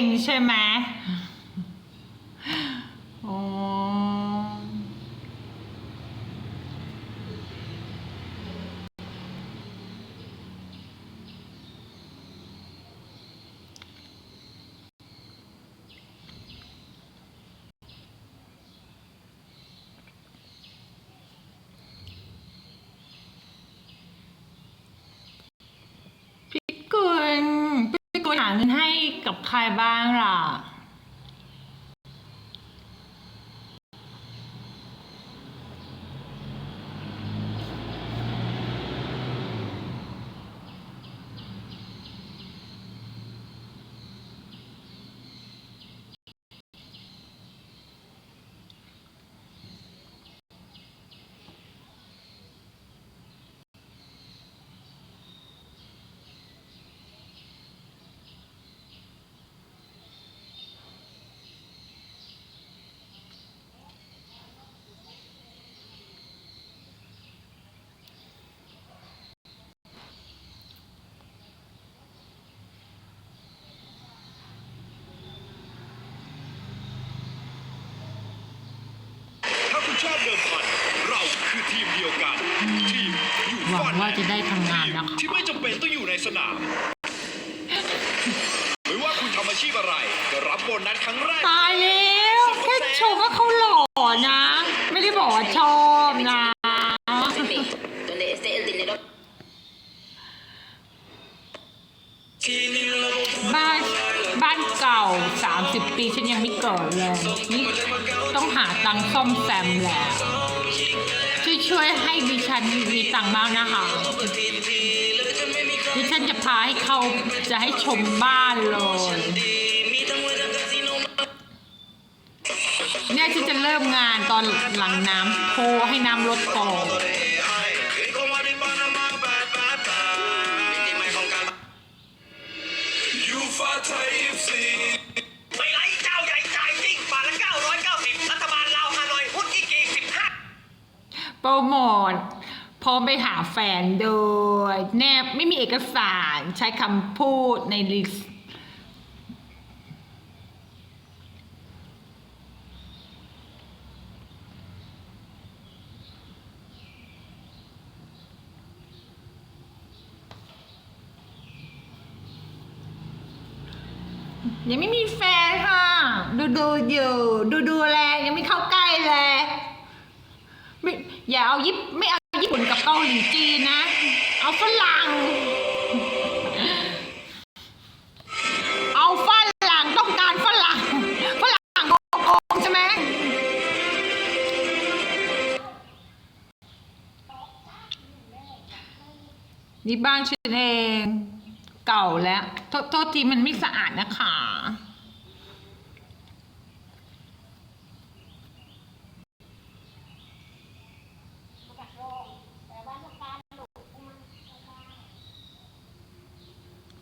งใช่ไหมอ๋อพี่กุลพี่กุลหาเงินให้ กับใครบ้างล่ะ ถ้าคุณชอบเดิมพัน เราคือทีมเดียวกัน ทีม อยู่หวัฟางดว่าจะได้ทำงานนะคะ ที่ไม่จำเป็นต้องอยู่ในสนาม ไม่ว่าคุณทำอาชีพอะไรก็รับโบนัสครั้งแรก ตายแล้วแค่ชมว่าเขาหล่อนะ ไม่ได้บอกว่าชอบนะ donde esté el dinero บ้านบ้านเก่า 30 ปีฉันยังไม่เกิดเลย นี่ต้องหาตังค์ซ่อมแซมแหละ ช่วยให้ดิฉันมีตังค์บ้างนะคะดิฉันจะพาให้เขาจะให้ชมบ้านเลยเนี่ยฉันจะเริ่มงานตอนหลังน้ำโทรให้น้ำลดก่อน โปรโมทพร้อมไปหาแฟนโดย แนบไม่มีเอกสารใช้คำพูดในลิสยังไม่มีแฟนค่ะ ดูดูอยู่ ดูดูแลยังไม่เข้าใกล้เลย อย่าเอายิปไม่เอาญี่ปุ่นกับเกาหลีจีนนะ เอาฝรั่ง เอาฝรั่งต้องการฝรั่ง ฝรั่งโกงใช่ไหมนี่บ้านฉันเอง เก่าแล้ว โทษโทษทีมันไม่สะอาดนะคะ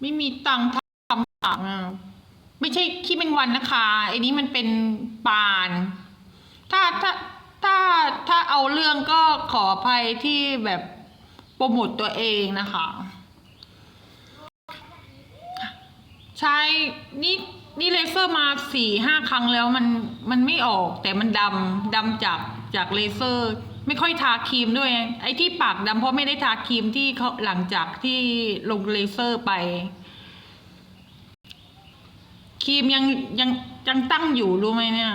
ไม่มีตังค์ทำปากอะไม่ใช่ขี้แมงวันนะคะไอ้นี้มันเป็นปาน ถ้าถ้าถ้าถ้าเอาเรื่องก็ขออภัยที่แบบโปรโมทตัวเองนะคะ ใช่นี่นี่เลเซอร์มาสี่ห้าครั้งแล้วมันมันไม่ออกแต่มันดำดำจากจากเลเซอร์ ไม่ค่อยทาครีมด้วย ไอ้ที่ปากดำเพราะไม่ได้ทาครีมที่เขาหลังจากที่ลงเลเซอร์ไปครีมยังยังยังตั้งอยู่รู้ไหมเนี่ย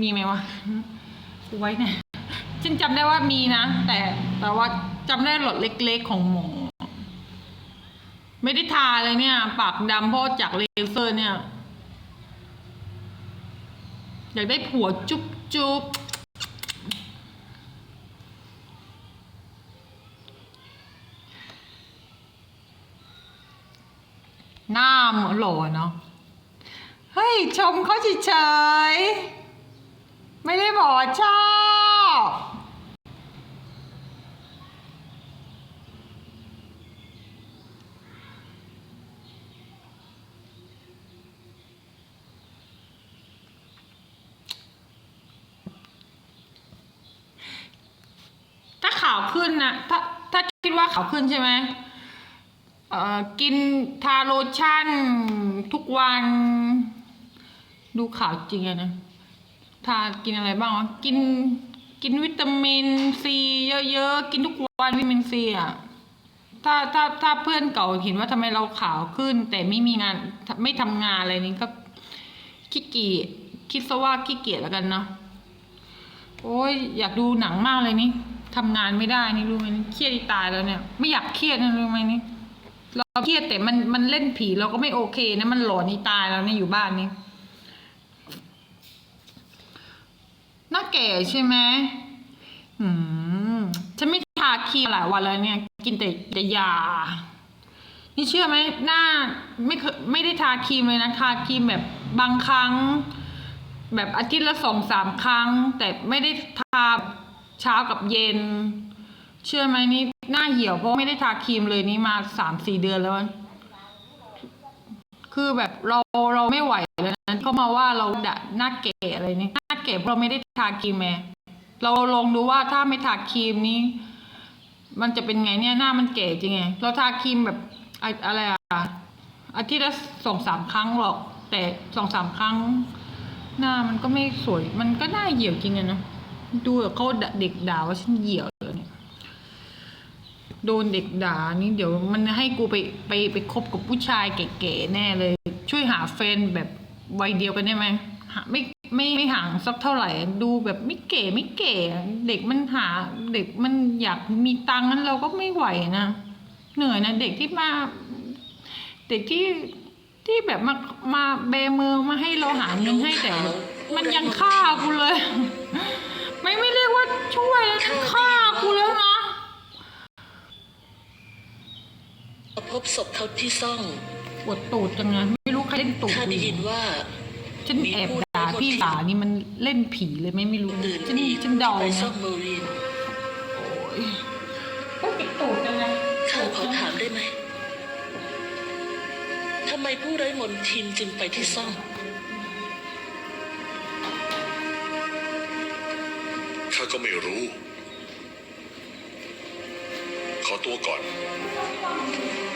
มีไหมวะดูไว้เนี่ยฉันจำได้ว่ามีนะ แต่แต่ว่าจำได้หลอดเล็กๆของหมอไม่ได้ทาเลยเนี่ย ปากดำเพราะจากเลเซอร์เนี่ย อยากได้ผัวจุ๊บจุ๊บ หน้าหมือนโหลเนาะ เฮ้ย ชมเขาเฉยๆไม่ได้บอกชอบถ้าข่าวขึ้นนะถ้าถ้าคิดว่าข่าวขึ้นใช่ไหม เอ่อกินทาโลชั่นทุกวัน ดูข่าวจริงอะนะทากินอะไรบ้างวะกินกินวิตามินซีเยอะๆ กินทุกวันวิตามินซีอะถ้าถ้าถ้าเพื่อนเก่าเห็นว่าทำไมเราขาวขึ้น แต่ไม่มีงานไม่ทำงานอะไรนี้ก็ขี้เกียจคิดซะว่าขี้เกียจแล้วกันเนาะโอ้ยอยากดูหนังมากเลยนี่ทำงานไม่ได้นี่รู้ไหมนี่เครียดตายแล้วเนี่ย ไม่อยากเครียดนะรู้ไหมนี่ เราเครียดแต่มันมันเล่นผีเราก็ไม่โอเคนะมันหลอนนี่ตายแล้วเนี่ยอยู่บ้านนี่หน้าแก่ใช่ไหมอืมฉันไม่ทาครีมหลายวันแล้วเนี่ย กินแต่แต่ยา นี่เชื่อไหมหน้าไม่เคยไม่ได้ทาครีมเลยนะทาครีมแบบบางครั้ง แบบอาทิตย์ละสองสามครั้ง แต่ไม่ได้ทาเช้ากับเย็น เชื่อไหมนี่ หน้าเหี่ยวเพราะไม่ได้ทาครีมเลยนี่มาสามสี่เดือนแล้ว คือแบบเราเราไม่ไหวแล้วนะเขามาว่าเราดะหน้าเก๋อะไรนี่หน้าเก๋เพราะเราไม่ได้ทาครีมแม่เราลองดูว่าถ้าไม่ทาครีมนี้มันจะเป็นไงเนี่ยหน้ามันเก๋จริงไงเราทาครีมแบบอะอะไรอะอาทิตย์ละสองสามครั้งหรอก แต่สองสามครั้ง หน้ามันก็ไม่สวย มันก็หน้าเหี่ยวจริงอะนะดูเขาเด็กด่าว่าฉันเหี่ยว โดนเด็กด่านี่เดี๋ยวมันให้กูไปไปไปคบกับผู้ชายเก๋ๆแน่เลย ช่วยหาแฟนแบบวัยเดียวกันได้ไหมไม่ไม่ไม่ห่างสักเท่าไหร่ ดูแบบไม่เก๋ไม่เก๋เด็กมันหาเด็กมันอยากมีตังค์นั้นเราก็ไม่ไหวนะเหนื่อยนะเด็กที่มาเด็กที่ที่แบบมามาเบมือมาให้เราหาเงินให้แต่ มันยังฆ่ากูเลย ไม่ไม่เรียกว่าช่วยฆ่ากูแล้วนะ พ บศพเขาที่ซ่องปวดตูดจังเลยไม่รู้ใครเล่นตูดข้ากูได้ยินว่าฉันแอบด่าพี่ด่านี่มันเล่นผีเลยไหม่ไม่รู้อื่นฉันอีกฉันเดาไปนะซ่องโมรีนโอ้ยติดตูดจังเลยข้าขอถามได้ไหมทำไมผู้ไร้มนทินจึงไปที่ซ่องข้าก็ไม่รู้ ขอตัวก่อนน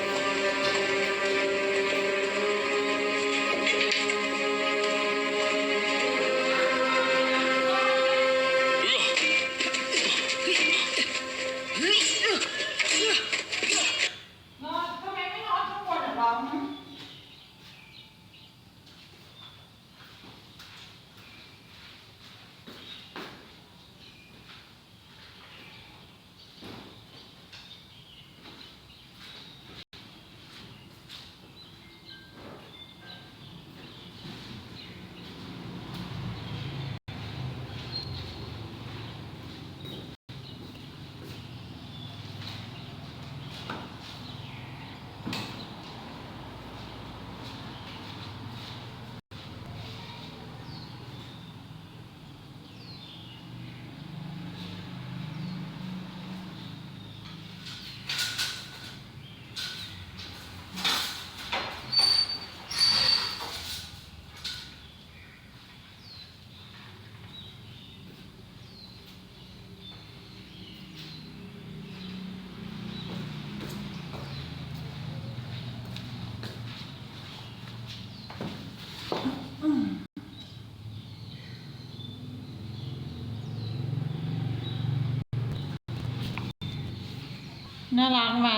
น่ารักไหม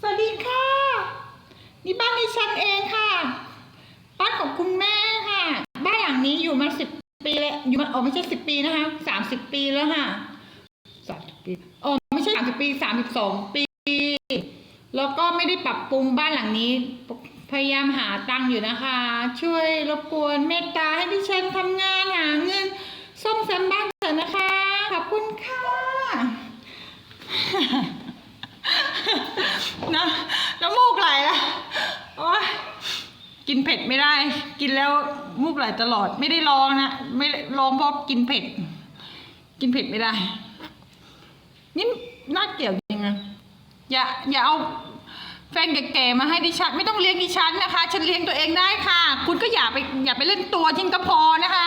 สวัสดีค่ะ นี่บ้านดิฉันเองค่ะ บ้านของคุณแม่ค่ะ บ้านหลังนี้อยู่มาสิบปีแล้วอยู่มาอ๋อไม่ใช่สิบปีนะคะสามสิบปีแล้วค่ะสามสิบปีโอ๋อไม่ใช่สามสิบปีสามสิบสองปี แล้วก็ไม่ได้ปรับปรุงบ้านหลังนี้ พยายามหาตังค์อยู่นะคะ ช่วยรบกวนเมตตาให้ดิฉันทำงานหาเงินซ่อมแซมบ้านเถอะนะคะ ขอบคุณค่ะ นะน้ำมูกไหลละโอ๊ยกินเผ็ดไม่ได้ กินแล้วมูกไหลตลอด ไม่ได้ลองนะ ไม่ลองเพราะกินเผ็ด กินเผ็ดไม่ได้ นี่น่าเกลียดจริงนะอย่าอย่าเอาแฟนแก่ๆมาให้ดิฉันไม่ต้องเลี้ยงดิฉันนะคะ ฉันเลี้ยงตัวเองได้ค่ะ คุณก็อย่าไปอย่าไปเล่นตัวทิ้งก็พอนะคะ